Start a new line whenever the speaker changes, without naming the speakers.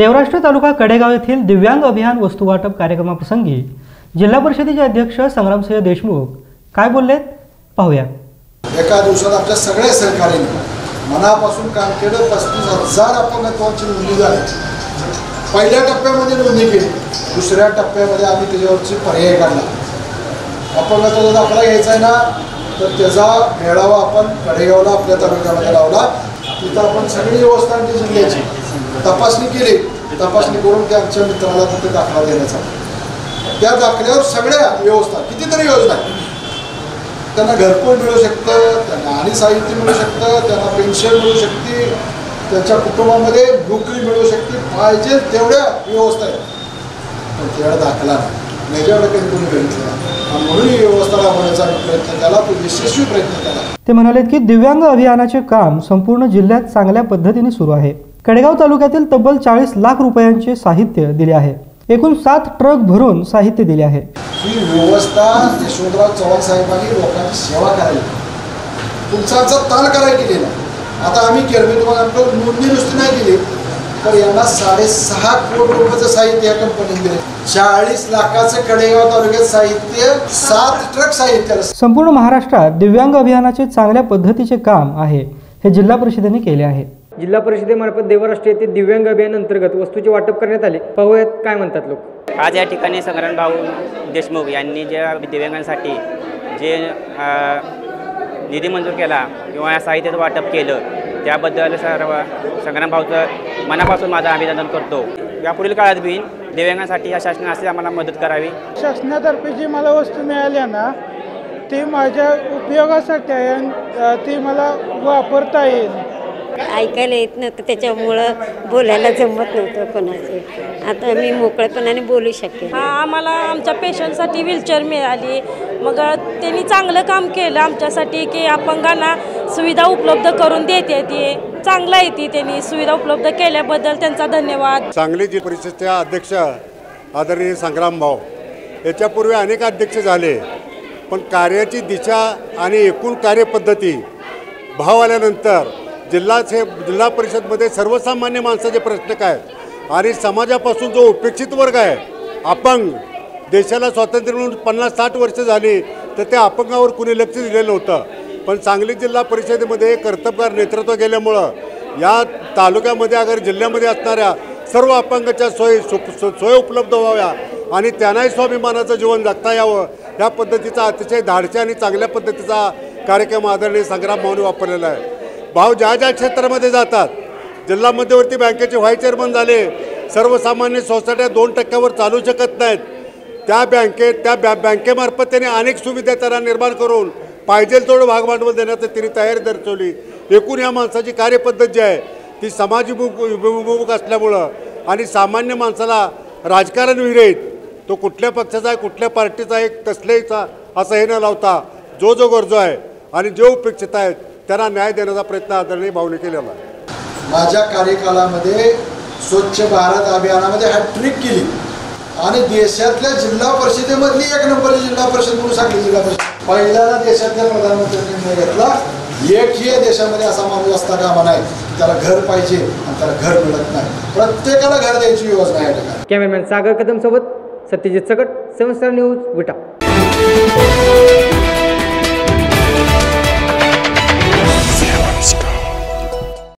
देवराष्ट्र तालुका कडेगाव येथील दिव्यांग अभियान वस्तू वाटप कार्यक्रमाप्रसंगी जिल्हा परिषदेचे अध्यक्ष संग्रामसिंह देशमुख काय बोललेत? पाहूया.
एका दिवसात आपल्या सगळ्या सहकार्याने मनापासून काम केलं पस्तीस हजार अपंगत्वाची नोंदणी झाली. पहिल्या टप्प्यामध्ये नोंदणी केली दुसऱ्या टप्प्यामध्ये आम्ही त्याच्यावरची पर्याय काढला. अपंगत्वाचा दाखला घ्यायचा आहे ना तर त्याचा मेळावा आपण कडेगावला आपल्या तालुक्यामध्ये लावला. तिथं आपण सगळी व्यवस्था आणली जिल्ह्याची तपासणी केली. तपासणी करून त्या आमच्या मित्राला तिथे दाखला देण्याचा. त्या दाखल्यावर सगळ्या व्यवस्था कितीतरी योजना आहेत. त्यांना घरकुल मिळू शकतं त्यांना आणि साहित्य मिळू शकतं त्यांना पेन्शन मिळू शकते त्यांच्या कुटुंबामध्ये नोकरी मिळू शकते पाहिजे तेवढ्या व्यवस्था आहेत. पण तेवढा दाखला नाही. त्याच्याकडे कधी कोणी बघितलं म्हणून ही व्यवस्था राबवण्याचा प्रयत्न केला तो यशस्वी प्रयत्न केला.
ते म्हणालेत की दिव्यांग अभियानाचे काम संपूर्ण जिल्ह्यात चांगल्या पद्धतीने सुरू आहे. कडेगाव तालुक्यातील तब्बल चाळीस लाख रुपयांचे साहित्य दिले आहे. एकूण सात ट्रक भरून साहित्य दिले आहे.
ही व्यवस्था यशवंतराव चव्हाण साहेबांनी लोकांची सेवा करायला तुमचा आमचा ताल करायला केलेला आता आम्ही केलं तुम्हाला नोंदणी नुसती नाही केली. तर यांना साडेसहा कोटी रुपयाचं साहित्य या कंपनीने दिले चाळीस लाखाचं कडेगाव तालुक्यात साहित्य सात ट्रक साहित्य
संपूर्ण महाराष्ट्रात दिव्यांग अभियानाचे चांगल्या पद्धतीचे काम आहे हे जिल्हा परिषदेने केले आहे.
जिल्हा परिषदेमार्फत देवराष्ट्र येथे दिव्यांग अभियान अंतर्गत वस्तूचे वाटप करण्यात आले. पाहूयात काय म्हणतात लोक.
आज या ठिकाणी संग्राम भाऊ देशमुख यांनी ज्या दिव्यांगांसाठी जे निधी मंजूर केला किंवा या साहित्याचं वाटप केलं त्याबद्दल सर्व संग्राम भाऊचं मनापासून माझं अभिनंदन करतो. यापुढील काळात बी दिव्यांगांसाठी या शासनाने आम्हाला मदत करावी.
शासनातर्फे जी मला वस्तू मिळाल्या ना ती माझ्या उपयोगासाठी आहे आणि ती मला वापरता येईल.
ऐकायला येत नव्हतं त्याच्यामुळं बोलायला जमत नव्हतं कोणाचे. आता मी मोकळेपणाने बोलू शकेन.
हा आम्हाला आमच्या पेशंटसाठी व्हीलचेअर मिळाली. मग त्यांनी चांगलं काम केलं आमच्यासाठी की अपंगांना सुविधा उपलब्ध करून देते ती चांगलं आहे ती त्यांनी सुविधा उपलब्ध केल्याबद्दल त्यांचा धन्यवाद.
सांगली जिल्हा परिषदेच्या अध्यक्ष आदरणीय संग्राम भाऊ याच्यापूर्वी अनेक अध्यक्ष झाले पण कार्याची दिशा आणि एकूण कार्यपद्धती भाव आल्यानंतर जिल्हा जिल्हा परिषदमध्ये सर्वसामान्य माणसाचे प्रश्न काय आणि समाजापासून जो उपेक्षित वर्ग आहे अपंग देशाला स्वातंत्र्य मिळून पन्नास साठ वर्ष झाली तर त्या अपंगावर कुणी लक्ष दिलेलं नव्हतं. पण सांगली जिल्हा परिषदेमध्ये कर्तबगार नेतृत्व गेल्यामुळं या तालुक्यामध्ये अगर जिल्ह्यामध्ये असणाऱ्या सर्व अपंगाच्या सोयी सु- सोय उपलब्ध व्हाव्या आणि त्यांनाही स्वाभिमानाचं जीवन जगता यावं या पद्धतीचा अतिशय धाडच्या आणि चांगल्या पद्धतीचा कार्यक्रम आदरणीय संग्राम भाऊने वापरलेला आहे. भाऊ ज्या ज्या क्षेत्रामध्ये जातात जिल्हा मध्यवर्ती बँकेचे व्हाईस चेअरमन झाले सर्वसामान्य सोसायट्या दोन टक्क्यावर चालू शकत नाहीत त्या बँकेत त्या बॅ बँकेमार्फत त्यांनी अनेक सुविधा त्यांना निर्माण करून पाहिजे तेवढं भागभांडवल देण्याचं त्यांनी तयारी दर्शवली. एकूण या माणसाची कार्यपद्धत जी आहे ती समाजभिमुख असल्यामुळं आणि सामान्य माणसाला राजकारण विरहित तो कुठल्या पक्षाचा आहे कुठल्या पार्टीचा आहे तसल्याचा असं हे न लावता जो जो गरजो आहे आणि जे उपेक्षित आहेत त्यांना न्याय देण्याचा प्रयत्न आदरणीय भाऊने केलेला आहे.
माझ्या कार्यकालामध्ये स्वच्छ भारत अभियानामध्ये हॅट्रिक केली. आणि देशातल्या जिल्हा परिषदेमधली एक नंबर जिल्हा परिषद म्हणून सांगली जिल्हा परिषद पहिल्यांदा देशातल्या प्रधानमंत्र्यांनी निर्णय घेतला एकही देशामध्ये असा माणूस असता कामा नाही. त्याला घर पाहिजे आणि त्याला घर मिळत नाही. प्रत्येकाला घर द्यायची योजना आहे या ठिकाणी
कॅमेरामॅन सागर कदम सोबत सत्यजित सकट संस्कार न्यूज विटा.